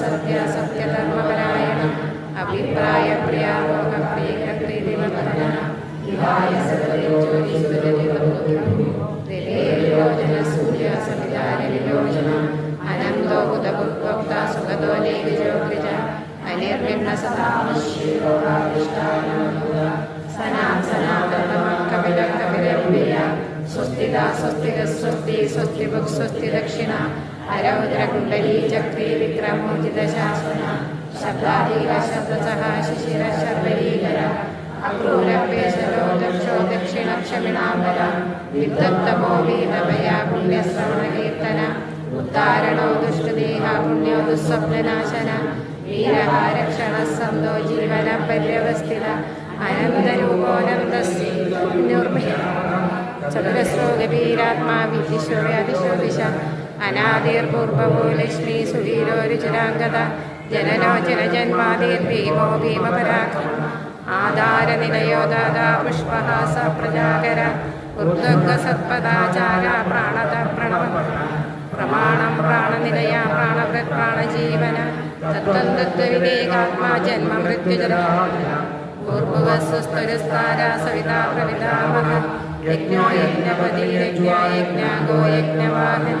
സത്യ സത്യധർമ്മപരായണ അഭിപ്രായ പ്രിയാലോകപ്രിയപ്രീതിമതന വിഹായ സകലജ്യോതി സുരതിലോചന സൂര്യ സവിതാരവിലോചന അനന്തോ ബുധഭുക്ത സുഖതോ ലേഖജോഗ്രജ അനിർവിണ്ണ സദാമശ്രീലോകാവിഷ്ടാനമൂല സനാം സനാതനമക്കപില കപിലംബിയ സ്വസ്തിദ സ്വസ്തിക സ്വസ്തി സ്വസ്തി ദക്ഷിണ അരൗദ്രകുണ്ടലീ ചക്രീ വിക്രമോചിത ശാസന ശബ്ദാധീക ശബ്ദസഹ ശിശിര ശർവരീകര അക്രൂരപേശലോ ദക്ഷോ ദക്ഷിണ ക്ഷമിണാംബര വിദ്വത്തമോ വീതഭയ പുണ്യശ്രവണ കീർത്തന ഉദ്ധാരണോ ദുഷ്ടദേഹ പുണ്യോ ദുസ്വപ്നനാശന വീരഹാരക്ഷണ സന്തോ ജീവന പര്യവസ്ഥിത അനന്തരൂപോനന്ദസ്യ ചതുരശ്ലോകവീരാത്മാ അനാദിർപൂർവമോ ലക്ഷ്മി സുവീരോരുചിരാംഗത ജനലോചന ജന്മാതിർഭീമോ ഭീമപരാക്രമ ആധാരനിലയോ ദാദാ പുഷ്പഹാസ പ്രജാകര ഉർദുർഗ സത്പദാചാര പ്രാണത പ്രണവ പ്രമാണം പ്രാണനിലയ പ്രാണവൃത് പ്രാണജീവന തത്വം തത്വവിവേകാത്മാ ജന്മ മൃത്യുജന. ഊർഭുവസ്വസ്തുരസ്താര സവിതാ പ്രവിതാമഹ യജ്ഞോ യജ്ഞപതി യജ്ഞ യജ്ഞാഗോ യജ്ഞവാഹന.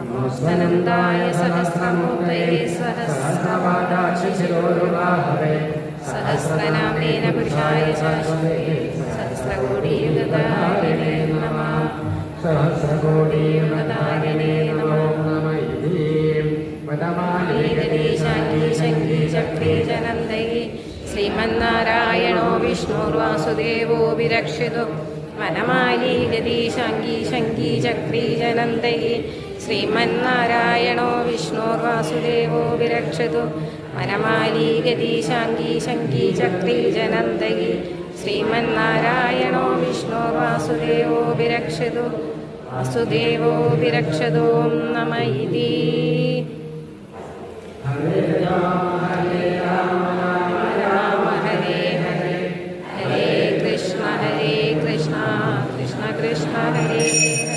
न्दाय सहस्रमूर्तये सहस्रहस्रनामेन पुरुषायीङ्गी शङ्गी चक्री जनन्दये श्रीमन्नारायणो विष्णुर्वासुदेवो विष्णोर्वासुदेवोऽभिरक्षितो वनमाली गदीशाङ्गी शङ्गी चक्री जनन्दये ശ്രീമന്നാരായണോ വിഷ്ണുർവാസുദേവോ വിരക്ഷിതു. വനമാലീ ശങ്കി ചക്രി ജനന്തകി. ശ്രീമന്നാരായണോ വിഷ്ണുർവാസുദേവോ വിരക്ഷതു. വാസുദേവോ വിരക്ഷതോ നമ ഇതി രാമ ഹരേ.